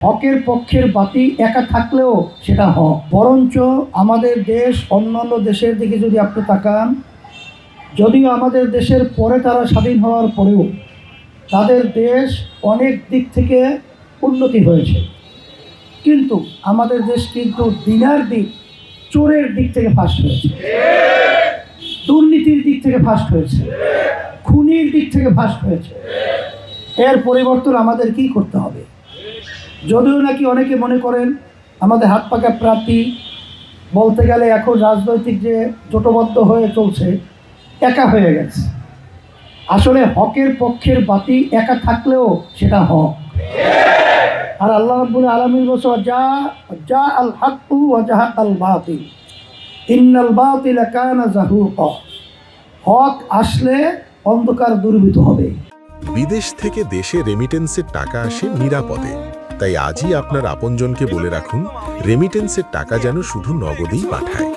হকের পক্ষের বাতি একা থাকলেও সেটা হক। বরঞ্চ আমাদের দেশ অন্যান্য দেশের দিকে যদি আপনি তাকান, যদিও আমাদের দেশের পরে তারা স্বাধীন হওয়ার পরেও তাদের দেশ অনেক দিক থেকে উন্নতি হয়েছে। কিন্তু আমাদের দেশ কিন্তু দিনার দিক, চোরের দিক থেকে ফার্স্ট হয়েছে। দুর্নীতির দিক থেকে ফার্স্ট হয়েছে। খুনির দিক থেকে ফার্স্ট হয়েছে। এর পরিবর্তন আমাদের কি করতে যদিও নাকি অনেকে মনে করেন আমাদের হাত পাকা প্রার্থী বলতে গেলে এখন রাজনৈতিক যে জোটবদ্ধ হয়ে চলছে, একা হয়ে গেছে। আসলে হকের পক্ষের বাতি একা থাকলেও সেটা হক। আর আল্লাহ রাব্বুল আলামিন বলছে যা যা আল হাক্কু ওয়া আল বাতিল। ইন্নাল বাতিল কানা হক আসলে অন্ধকার দূরীভূত হবে। বিদেশ থেকে দেশে রেমিটেন্সের টাকা আসে নিরাপদে। তাই আজই আপনার আপনজনকে বলে রাখুন রেমিটেন্সের টাকা যেন শুধু নগদেই পাঠায়।